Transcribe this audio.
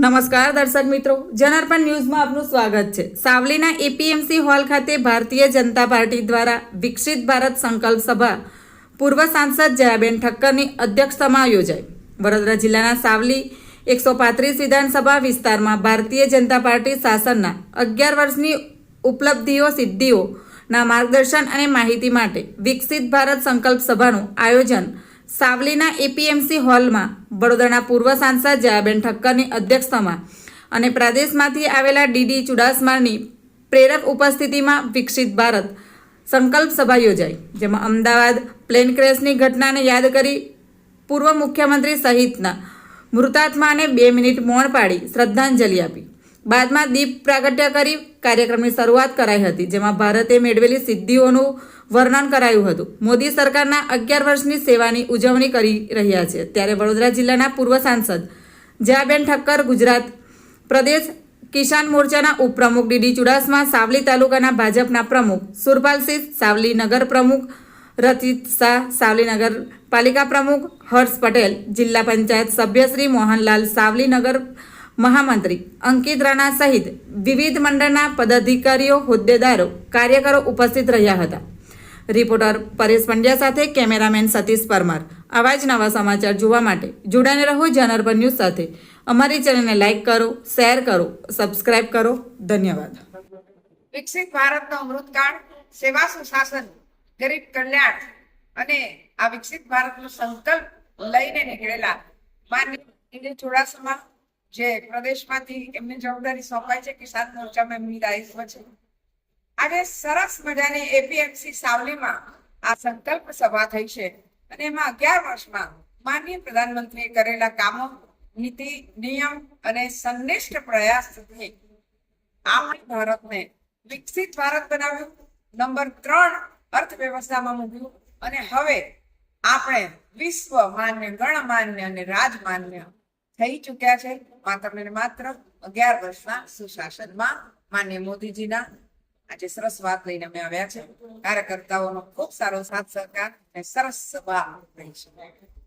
નમસ્કાર દર્શક મિત્રો. જનાર્પણ ન્યૂઝમાં આપનું સ્વાગત છે. સાવલીના એપીએમસી હોલ ખાતે ભારતીય જનતા પાર્ટી દ્વારા વિકસિત ભારત સંકલ્પ સભા પૂર્વ સાંસદ જયાબેન ઠક્કરની અધ્યક્ષતામાં યોજાઈ. વડોદરા જિલ્લાના સાવલી એકસો પાંત્રીસ વિધાનસભા વિસ્તારમાં ભારતીય જનતા પાર્ટી શાસનના અગિયાર વર્ષની ઉપલબ્ધિઓ, સિદ્ધિઓના માર્ગદર્શન અને માહિતી માટે વિકસિત ભારત સંકલ્પ સભાનું આયોજન સાવલીના એપીએમસી હોલમાં વડોદરાના પૂર્વ સાંસદ જયાબેન ઠક્કરની અધ્યક્ષતામાં અને પ્રદેશમાંથી આવેલા ડીડી ચુડાસમાની પ્રેરક ઉપસ્થિતિમાં વિકસિત ભારત સંકલ્પ સભા યોજાઈ, જેમાં અમદાવાદ પ્લેન ક્રેશની ઘટનાને યાદ કરી પૂર્વ મુખ્યમંત્રી સહિતના મૃતાત્માને બે મિનિટ મૌન પાડી શ્રદ્ધાંજલિ આપી. બાદમાં દીપ પ્રાગટ્ય કરી કાર્યક્રમની શરૂઆત કરાઈ હતી, જેમાં ભારતે મેળવેલી સિદ્ધિઓનું વર્ણન કરાયું હતું. મોદી સરકારના અગિયાર વર્ષની સેવાની ઉજવણી કરી રહ્યા છે. ત્યારે વડોદરા જિલ્લાના પૂર્વ સાંસદ જયાબેન ઠક્કર ગુજરાત પ્રદેશ કિસાન મોરચાના ઉપપ્રમુખ ડીડી ચુડાસમા, સાવલી તાલુકાના ભાજપના પ્રમુખ સુરપાલસિંહ સાવલી નગર પ્રમુખ રચિત શાહ, સાવલી નગર પાલિકા પ્રમુખ હર્ષ પટેલ, જિલ્લા પંચાયત સભ્ય શ્રી મોહનલાલ, સાવલી નગર મહામંત્રી અંકિત રાણા સહિત વિવિધ મંડળના પદાધિકારીઓ, હોદ્દેદારો, કાર્યકરો ઉપસ્થિત રહ્યા હતા. રિપોર્ટર પરેશ પંડ્યા સાથે કેમેરામેન સતીશ પરમાર. આવા જ નવા સમાચાર જોવા માટે જોડાને રહો જનરબન ન્યૂઝ સાથે. અમારી ચેનલને લાઇક કરો, શેર કરો, સબસ્ક્રાઇબ કરો. ધન્યવાદ. વિકસિત ભારતનો અમૃતકાળ, સેવા સુશાસન, ગરીબ કલ્યાણ અને આ વિકસિત ભારતનો સંકલ્પ લઈને નીકળેલા માનનીય ચુડાસમા જે પ્રદેશમાંથી એમની જવાબદારી સોંપાઈ છે કિસાન મોરચામાં એમની દાયિત્વ છે. આજે સરસ મજાની એપીએમસી સાવલીમાં આ સંકલ્પ સભા થઈ છે અને એમાં અગિયાર વર્ષમાં માનનીય પ્રધાનમંત્રીએ કરેલા કામો, નીતિ, નિયમ અને સંનિષ્ઠ પ્રયાસથી આપણે ભારતને વિકસિત ભારત બનાવ્યું. નંબર ત્રણ અર્થવ્યવસ્થામાં મૂક્યું અને હવે આપણે વિશ્વ માન્ય, ગણમાન્ય અને રાજમાન્ય થઈ ચૂક્યા છે. માત્ર ને માત્ર અગિયાર વર્ષના સુશાસનમાં માન્ય મોદીજીના આજે સરસ વાત લઈને અમે આવ્યા છે. કાર્યકર્તાઓનો ખૂબ સારો સાથ સહકાર અને સરસ સભા રહી છે.